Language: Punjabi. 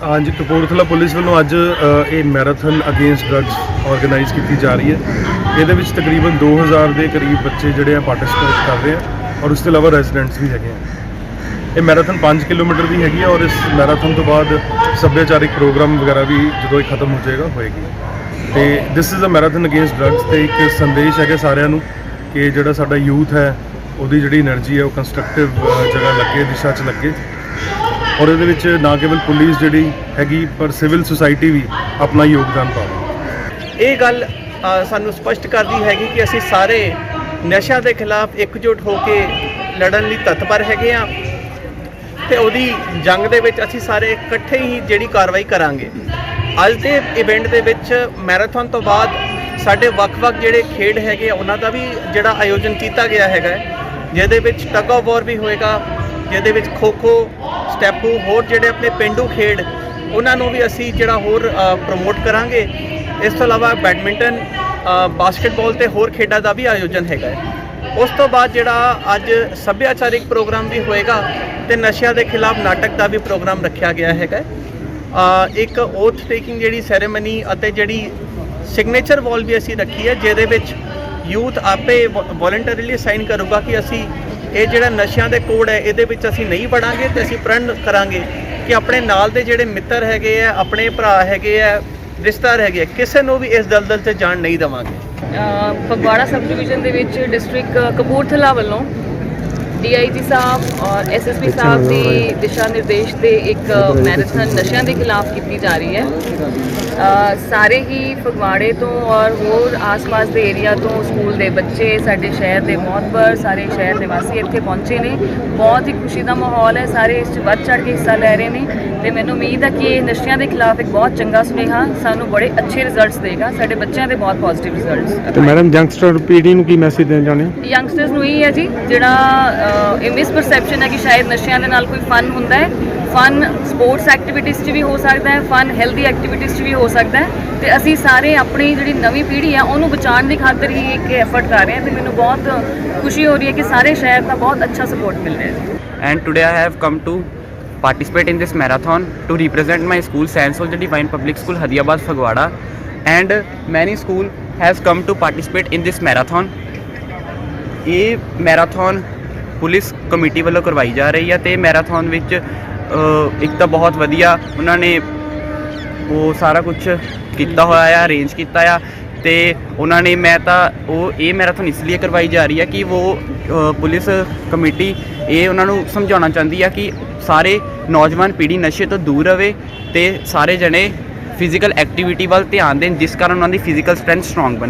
ਅੱਜ ਕਪੂਰਥਲਾ ਪੁਲਿਸ ਵੱਲੋਂ ਅੱਜ ਇਹ ਮੈਰਾਥਨ ਅਗੇਂਸਟ ਡਰੱਗਸ ਆਰਗੇਨਾਈਜ਼ ਕੀਤੀ ਜਾ ਰਹੀ ਹੈ। ਇਹਦੇ ਵਿੱਚ ਤਕਰੀਬਨ 2000 ਦੇ ਕਰੀਬ ਬੱਚੇ ਜਿਹੜੇ ਆ ਪਾਰਟਿਸਿਪੇਟ ਕਰ ਰਹੇ ਆ ਔਰ ਉਸ ਤੋਂ ਇਲਾਵਾ ਰੈਜ਼ੀਡੈਂਟਸ ਵੀ ਹੈਗੇ ਆ। ਇਹ ਮੈਰਾਥਨ 5 ਕਿਲੋਮੀਟਰ ਦੀ ਹੈਗੀ ਔਰ ਇਸ ਮੈਰਾਥਨ ਤੋਂ ਬਾਅਦ ਸੱਭਿਆਚਾਰਿਕ ਪ੍ਰੋਗਰਾਮ ਵਗੈਰਾ ਵੀ ਜਦੋਂ ਇਹ ਖਤਮ ਹੋ ਜਾਏਗਾ, ਹੋਏਗੀ। ਤੇ this is a marathon against drugs ਤੇ ਇੱਕ ਸੰਦੇਸ਼ ਹੈਗਾ ਸਾਰਿਆਂ ਨੂੰ ਕਿ ਜਿਹੜਾ ਸਾਡਾ ਯੂਥ ਹੈ, ਉਹਦੀ ਜਿਹੜੀ એનર્ਜੀ ਹੈ, ਉਹ ਕੰਸਟਰਕਟਿਵ ਜਗ੍ਹਾ ਲੱਗੇ, ਦਿਸ਼ਾ 'ਚ ਲੱਗੇ। ਔਰ ਇਹਦੇ ਵਿੱਚ ਨਾ ਕੇਵਲ ਪੁਲਿਸ ਜਿਹੜੀ ਹੈਗੀ ਪਰ ਸਿਵਲ ਸੁਸਾਇਟੀ ਵੀ ਆਪਣਾ ਯੋਗਦਾਨ ਪਾਵੇ ਇਹ ਗੱਲ ਸਾਨੂੰ ਸਪਸ਼ਟ ਕਰਦੀ ਹੈਗੀ ਕਿ ਅਸੀਂ ਸਾਰੇ ਨਸ਼ਿਆਂ ਦੇ ਖਿਲਾਫ ਇਕਜੁੱਟ ਹੋ ਕੇ ਲੜਨ ਲਈ ਤਤਪਰ ਹੈਗੇ ਆ ਤੇ ਉਹਦੀ ਜੰਗ ਦੇ ਵਿੱਚ ਅਸੀਂ ਸਾਰੇ ਇਕੱਠੇ ਹੀ ਜਿਹੜੀ ਕਾਰਵਾਈ ਕਰਾਂਗੇ। ਅੱਜ ਦੇ ਇਵੈਂਟ ਦੇ ਵਿੱਚ ਮੈਰਾਥਨ ਤੋਂ ਬਾਅਦ ਸਾਡੇ ਵੱਖ-ਵੱਖ ਜਿਹੜੇ ਖੇਡ ਹੈਗੇ ਆ, ਉਹਨਾਂ ਦਾ ਵੀ ਜਿਹੜਾ ਆਯੋਜਨ ਕੀਤਾ ਗਿਆ ਹੈਗਾ ਜਿਹਦੇ ਵਿੱਚ ਟਗ ਆਫ ਵਾਰ ਵੀ ਹੋਏਗਾ ਜਿਹਦੇ ਵਿੱਚ ਖੋ-ਖੋ ਸਟੈਪੂ ਹੋਰ ਜਿਹੜੇ ਆਪਣੇ ਪਿੰਡੂ ਖੇਡ ਉਹਨਾਂ ਨੂੰ ਵੀ ਅਸੀਂ ਜਿਹੜਾ ਹੋਰ ਪ੍ਰਮੋਟ ਕਰਾਂਗੇ। ਇਸ ਤੋਂ ਇਲਾਵਾ ਬੈਡਮਿੰਟਨ ਅ, ਬਾਸਕਟਬਾਲ ਤੇ ਹੋਰ ਖੇਡਾਂ ਦਾ ਵੀ ਆਯੋਜਨ ਹੈਗਾ ਹੈ। ਉਸ ਤੋਂ ਬਾਅਦ ਜਿਹੜਾ ਅੱਜ ਸੱਭਿਆਚਾਰਿਕ ਪ੍ਰੋਗਰਾਮ ਵੀ ਹੋਏਗਾ ਤੇ ਨਸ਼ਿਆਂ ਦੇ ਖਿਲਾਫ ਨਾਟਕ ਦਾ ਵੀ ਪ੍ਰੋਗਰਾਮ ਰੱਖਿਆ ਗਿਆ ਹੈਗਾ ਇੱਕ ਓਥ ਟੇਕਿੰਗ ਜਿਹੜੀ ਸੈਰੇਮਨੀ ਅਤੇ ਜਿਹੜੀ ਸਿਗਨੇਚਰ ਵਾਲ ਵੀ ਅਸੀਂ ਰੱਖੀ ਹੈ ਜਿਹਦੇ ਵਿੱਚ ਯੂਥ ਆਪੇ ਵੋਲੰਟਰੀਲੀ ਸਾਈਨ ਕਰੂਗਾ ਕਿ ਅਸੀਂ ਇਹ ਜਿਹੜਾ ਨਸ਼ਿਆਂ ਦੇ ਕੋਡ ਹੈ ਇਹਦੇ ਵਿੱਚ ਅਸੀਂ ਨਹੀਂ ਵੜਾਂਗੇ ਤੇ ਅਸੀਂ ਪ੍ਰਣ ਕਰਾਂਗੇ ਕਿ ਆਪਣੇ ਨਾਲ ਦੇ ਜਿਹੜੇ ਮਿੱਤਰ ਹੈਗੇ ਆ ਆਪਣੇ ਭਰਾ ਹੈਗੇ ਆ ਰਿਸ਼ਤੇਦਾਰ ਹੈਗੇ ਆ, ਕਿਸੇ ਨੂੰ ਵੀ ਇਸ ਦਲਦਲ 'ਚ ਜਾਣ ਨਹੀਂ ਦੇਵਾਂਗੇ। ਫਗਵਾੜਾ ਸਬ ਡਿਵੀਜ਼ਨ ਦੇ ਵਿੱਚ ਡਿਸਟ੍ਰਿਕਟ ਕਪੂਰਥਲਾ ਵੱਲੋਂ ਡੀਆਈਜੀ ਸਾਹਿਬ ਔਰ ਐਸਐਸਪੀ ਸਾਹਿਬ ਦੀ ਦਿਸ਼ਾ ਨਿਰਦੇਸ਼ ਤੇ ਇੱਕ ਮੈਰਾਥਨ ਨਸ਼ਿਆਂ ਦੇ ਖਿਲਾਫ ਕੀਤੀ ਜਾ ਰਹੀ ਹੈ। ਸਾਰੇ ਹੀ ਫਗਵਾੜੇ ਤੋਂ ਔਰ ਹੋਰ ਆਸ-ਪਾਸ ਦੇ ਏਰੀਆ ਤੋਂ ਸਕੂਲ ਦੇ ਬੱਚੇ ਸਾਡੇ ਸ਼ਹਿਰ ਦੇ ਮੌਤਬਰ ਸਾਰੇ ਸ਼ਹਿਰ ਦੇ ਵਾਸੀ ਇੱਥੇ ਪਹੁੰਚੇ ਨੇ। ਬਹੁਤ ਹੀ ਖੁਸ਼ੀ ਦਾ ਮਾਹੌਲ ਹੈ ਸਾਰੇ ਇਸ 'ਚ ਵੱਧ ਚੜ੍ਹ ਕੇ ਹਿੱਸਾ ਲੈ ਰਹੇ ਨੇ ਤੇ ਮੈਨੂੰ ਉਮੀਦ ਹੈ ਕਿ ਇਹ ਨਸ਼ਿਆਂ ਦੇ ਖਿਲਾਫ ਇੱਕ ਬਹੁਤ ਚੰਗਾ ਸੁਨੇਹਾ ਸਾਨੂੰ ਬੜੇ ਅੱਛੇ ਰਿਜ਼ਲਟਸ ਦੇਗਾ। ਸਾਡੇ ਬੱਚਿਆਂ ਦੇ ਬਹੁਤ ਪੋਜ਼ਿਟਿਵ ਰਿਜ਼ਲਟਸ ਤੇ ਮੈਡਮ ਯੰਗਸਟਰ ਪੀੜ੍ਹੀ ਨੂੰ ਕੀ ਮੈਸੇਜ ਦੇਣਾ ਚਾਹੁੰਦੇ ਹੋ? ਯੰਗਸਟਰਸ ਨੂੰ ਇਹ ਹੈ ਜੀ ਜਿਹੜਾ ਇਹ ਮਿਸਪਰਸੈਪਸ਼ਨ ਹੈ ਕਿ ਸ਼ਾਇਦ ਨਸ਼ਿਆਂ ਦੇ ਨਾਲ ਕੋਈ ਫਨ ਹੁੰਦਾ ਹੈ ਫਨ ਸਪੋਰਟਸ ਐਕਟੀਵਿਟੀਜ਼ 'ਚ ਵੀ ਹੋ ਸਕਦਾ ਹੈ ਫਨ ਹੈਲਦੀ ਐਕਟੀਵਿਟੀਜ਼ 'ਚ ਵੀ ਹੋ ਸਕਦਾ ਹੈ ਤੇ ਅਸੀਂ ਸਾਰੇ ਆਪਣੀ ਜਿਹੜੀ ਨਵੀਂ ਪੀੜ੍ਹੀ ਆ ਉਹਨੂੰ ਬਚਾਉਣ ਦੀ ਖਾਤਰ ਹੀ ਇੱਕ ਐਫਰਟ ਕਰ ਰਹੇ ਹਾਂ ਤੇ ਮੈਨੂੰ ਬਹੁਤ ਖੁਸ਼ੀ ਹੋ ਰਹੀ ਹੈ ਕਿ ਸਾਰੇ ਸ਼ਹਿਰ ਦਾ ਬਹੁਤ ਅੱਛਾ ਸਪੋਰਟ ਮਿਲ ਰਿਹਾ ਹੈ and today I have come to participate in this marathon to represent my school San Soldier Divine Public School Hadiabad Fagwada and many school has come to participate in this marathon ये मैराथन ਪੁਲਿਸ ਕਮੇਟੀ ਵੱਲੋਂ ਕਰਵਾਈ ਜਾ ਰਹੀ ਹੈ ਤੇ ਮੈਰਾਥਨ ਵਿੱਚ ਇੱਕ ਤਾਂ ਬਹੁਤ ਵਧੀਆ ਉਹਨਾਂ ਨੇ ਉਹ ਸਾਰਾ ਕੁਝ ਕੀਤਾ ਹੋਇਆ ਆ ਅਰੇਂਜ ਕੀਤਾ ਆ ਤੇ ਉਹਨਾਂ ਨੇ ਮੈਂ ਤਾਂ ਉਹ ਇਹ ਮੈਰਾਥਨ ਇਸ ਲਈ ਕਰਵਾਈ ਜਾ ਰਹੀ ਹੈ ਕਿ ਉਹ ਪੁਲਿਸ ਕਮੇਟੀ ਇਹ ਉਹਨਾਂ ਨੂੰ ਸਮਝਾਉਣਾ ਚਾਹੁੰਦੀ ਆ ਕਿ ਸਾਰੇ ਨੌਜਵਾਨ ਪੀੜ੍ਹੀ ਨਸ਼ੇ ਤੋਂ ਦੂਰ ਰਵੇ ਤੇ ਸਾਰੇ ਜਣੇ ਫਿਜ਼ੀਕਲ ਐਕਟੀਵਿਟੀ ਵੱਲ ਧਿਆਨ ਦੇਣ, ਜਿਸ ਕਾਰਨ ਉਹਨਾਂ ਦੀ ਫਿਜ਼ੀਕਲ ਸਟਰੈਂਥ ਸਟਰੋਂਗ ਬਣ।